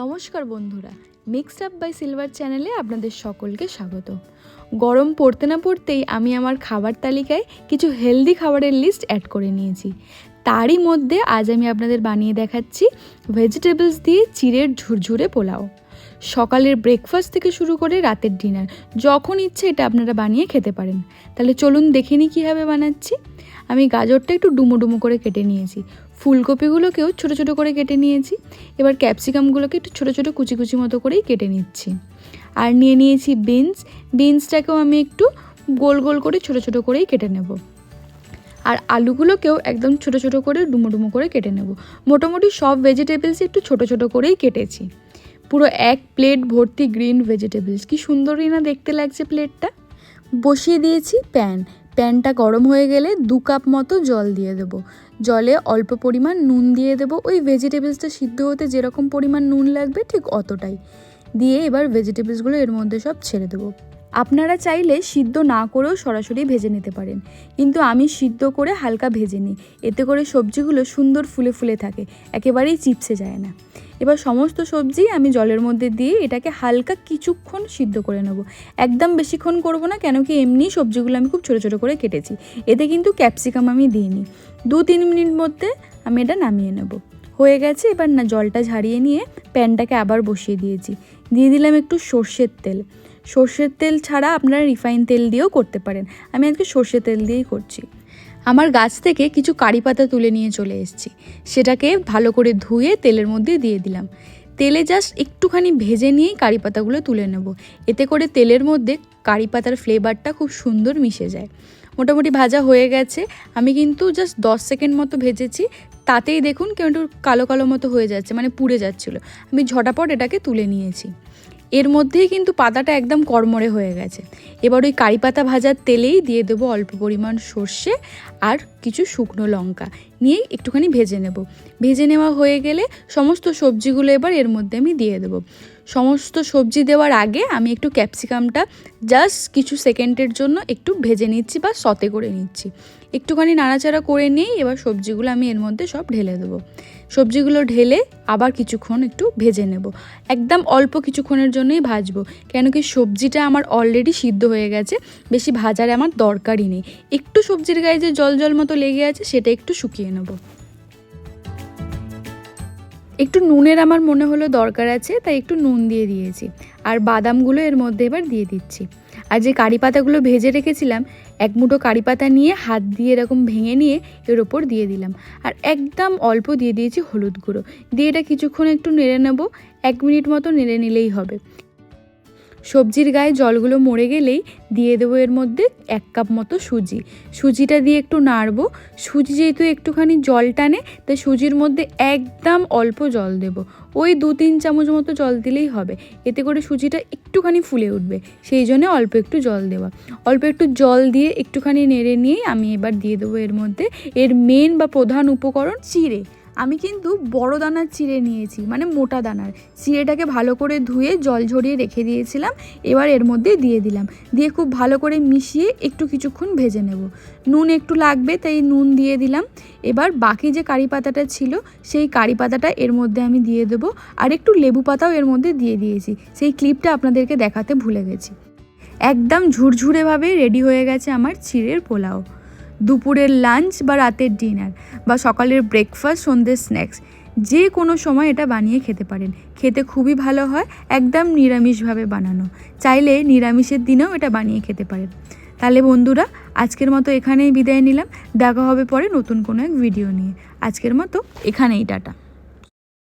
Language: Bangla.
নমস্কার বন্ধুরা মিক্সড আপ বাই সিলভার চ্যানেলে আপনাদের সকলকে স্বাগত। গরম পড়তে না পড়তেই আমি আমার খাবার তালিকায় কিছু হেলদি খাবারের লিস্ট অ্যাড করে নিয়েছি। তারই মধ্যে আজ আমি আপনাদের বানিয়ে দেখাচ্ছি ভেজিটেবলস দিয়ে চিড়ের ঝুরঝুরে পোলাও। সকালের ব্রেকফাস্ট থেকে শুরু করে রাতের ডিনার যখন ইচ্ছে এটা আপনারা বানিয়ে খেতে পারেন। তাহলে চলুন দেখে নিই কীভাবে বানাচ্ছি। আমি গাজরটা একটু ডুমো ডুমো করে কেটে নিয়েছি। ফুলকপিগুলোকেও ছোটো ছোটো করে কেটে নিয়েছি। এবার ক্যাপসিকামগুলোকে একটু ছোটো ছোটো কুচি কুচি মতো করেই কেটে নিচ্ছি। আর নিয়ে নিয়েছি বিনস। বিনসটাকেও আমি একটু গোল গোল করে ছোটো ছোটো করেই কেটে নেব। আর আলুগুলোকেও একদম ছোটো ছোটো করে ডুমো ডুমো করে কেটে নেব। মোটামুটি সব ভেজিটেবলস একটু ছোটো ছোটো করেই কেটেছি। পুরো এক প্লেট ভর্তি গ্রিন ভেজিটেবলস কি সুন্দরই না দেখতে লাগছে প্লেটটা বসিয়ে দিয়েছি প্যান প্যানটা গরম হয়ে গেলে দু কাপ মতো জল দিয়ে দেব। জলে অল্প পরিমাণ নুন দিয়ে দেব। ওই ভেজিটেবলসটা সিদ্ধ হতে যেরকম পরিমাণ নুন লাগবে ঠিক অতটাই। দিয়ে এবার ভেজিটেবলসগুলো এর মধ্যে সব ছেড়ে দেবো। আপনারা চাইলে সিদ্ধ না করেও সরাসরি ভেজে নিতে পারেন। কিন্তু আমি সিদ্ধ করে হালকা ভেজে নিই। এতে করে সবজিগুলো সুন্দর ফুলে ফুলে থাকে। একেবারেই চিপসে যায় না। এবার সমস্ত সবজি আমি জলের মধ্যে দিয়ে এটাকে হালকা কিছুক্ষণ সিদ্ধ করে নেব। একদম বেশিক্ষণ করব না, কেন কি এমনি সবজিগুলো আমি খুব ছোটো ছোটো করে কেটেছি। এতে কিন্তু ক্যাপসিকাম আমি দিইনি। দু তিন মিনিট মধ্যে আমি এটা নামিয়ে নেব। হয়ে গেছে, এবার না জলটা ঝারিয়ে নিয়ে প্যানটাকে আবার বসিয়ে দিয়েছি। দিয়ে দিলাম একটু সর্ষের তেল। সর্ষের তেল ছাড়া আপনারা রিফাইন তেল দিয়েও করতে পারেন। আমি আজকে সর্ষের তেল দিয়েই করছি। আমার গাছ থেকে কিছু কারি পাতা তুলে নিয়ে চলে এসেছি। সেটাকে ভালো করে ধুয়ে তেলের মধ্যে দিয়ে দিলাম। তেলে জাস্ট একটুখানি ভেজে নিয়েই কারি পাতাগুলো তুলে নেব। এতে করে তেলের মধ্যে কারি পাতার ফ্লেভারটা খুব সুন্দর মিশে যায়। মোটামুটি ভাজা হয়ে গেছে। আমি কিন্তু জাস্ট দশ সেকেন্ড মতো ভেজেছি। তাতেই দেখুন কেউ একটু কালো কালো মতো হয়ে যাচ্ছে মানে পুড়ে যাচ্ছিল। আমি ঝটাপট এটাকে তুলে নিয়েছি। এর মধ্যেই কিন্তু পাতাটা একদম কড়মড়ে হয়ে গেছে। এবার ওই কারি পাতা ভাজার তেলেই দিয়ে দেবো অল্প পরিমাণ সর্ষে আর কিছু শুকনো লঙ্কা। নিয়ে একটুখানি ভেজে নেব। ভেজে নেওয়া হয়ে গেলে সমস্ত সবজিগুলো এবার এর মধ্যে আমি দিয়ে দেবো। সমস্ত সবজি দেওয়ার আগে আমি একটু ক্যাপসিকামটা জাস্ট কিছু সেকেন্ডের জন্য একটু ভেজে নিচ্ছি বা সতে করে নিচ্ছি। একটুখানি নাড়াচাড়া করে নিয়েই এবার সবজিগুলো আমি এর মধ্যে সব ঢেলে দেবো। সবজিগুলো ঢেলে আবার কিছুক্ষণ একটু ভেজে নেব। একদম অল্প কিছুক্ষণের জন্যই ভাজবো, কেন কি সবজিটা আমার অলরেডি সিদ্ধ হয়ে গেছে, বেশি ভাজার আমার দরকারই নেই। একটু সবজির গায়ে যে জল জল মতো লেগে আছে, সেটা একটু শুকিয়ে নেব। একটু নুনের আমার মনে হলো দরকার আছে, তাই একটু নুন দিয়ে দিয়েছি। আর বাদামগুলো এর মধ্যে এবার দিয়ে দিচ্ছি। আর যে কারি পাতাগুলো ভেজে রেখেছিলাম, এক মুঠো কারি পাতা নিয়ে হাত দিয়ে এরকম ভেঙে নিয়ে এর ওপর দিয়ে দিলাম। আর একদম অল্প দিয়ে দিয়েছি হলুদ গুঁড়ো। দিয়ে এটা কিছুক্ষণ একটু নেড়ে নেব, এক মিনিট মতো নেড়ে নিলেই হবে। সবজির গায়ে জলগুলো মরে গেলেই দিয়ে দেবো এর মধ্যে এক কাপ মতো সুজি। সুজিটা দিয়ে একটু নাড়বো। সুজি যেহেতু একটুখানি জল টানে, তাই সুজির মধ্যে একদম অল্প জল দেব। ওই দু তিন চামচ মতো জল দিলেই হবে। এতে করে সুজিটা একটুখানি ফুলে উঠবে। সেই জন্য অল্প একটু জল দেওয়া। অল্প একটু জল দিয়ে একটুখানি নেড়ে নিয়ে আমি এবার দিয়ে দেবো এর মধ্যে। এর মেন বা প্রধান উপকরণ চিড়ে। আমি কিন্তু বড় দানার চিড়ে নিয়েছি মানে মোটা দানার। চিড়েটাকে ভালো করে ধুয়ে জল ঝরিয়ে রেখে দিয়েছিলাম, এবার এর মধ্যে দিয়ে দিলাম। দিয়ে খুব ভালো করে মিশিয়ে একটু কিছুক্ষণ ভেজে নেব। নুন একটু লাগবে, তাই নুন দিয়ে দিলাম। এবার বাকি যে কারি পাতাটা ছিল, সেই কারি পাতাটা এর মধ্যে আমি দিয়ে দেবো। আর একটু লেবু পাতাও এর মধ্যে দিয়ে দিয়েছি। সেই ক্লিপটা আপনাদেরকে দেখাতে ভুলে গেছি। একদম ঝুরঝুরেভাবে রেডি হয়ে গেছে আমার চিড়ের পোলাও। দুপুরের লাঞ্চ বা রাতের ডিনার বা সকালের ব্রেকফাস্ট, সন্ধ্যের স্ন্যাক্স। যে কোনো সময় এটা বানিয়ে খেতে পারেন। খেতে খুবই ভালো হয়, একদম নিরামিষভাবে বানানো। চাইলে নিরামিষের দিনেও এটা বানিয়ে খেতে পারেন। তাহলে বন্ধুরা, আজকের মতো এখানেই বিদায় নিলাম। দেখা হবে পরে নতুন কোনো এক ভিডিও নিয়ে। আজকের মতো এখানেই, টাটা।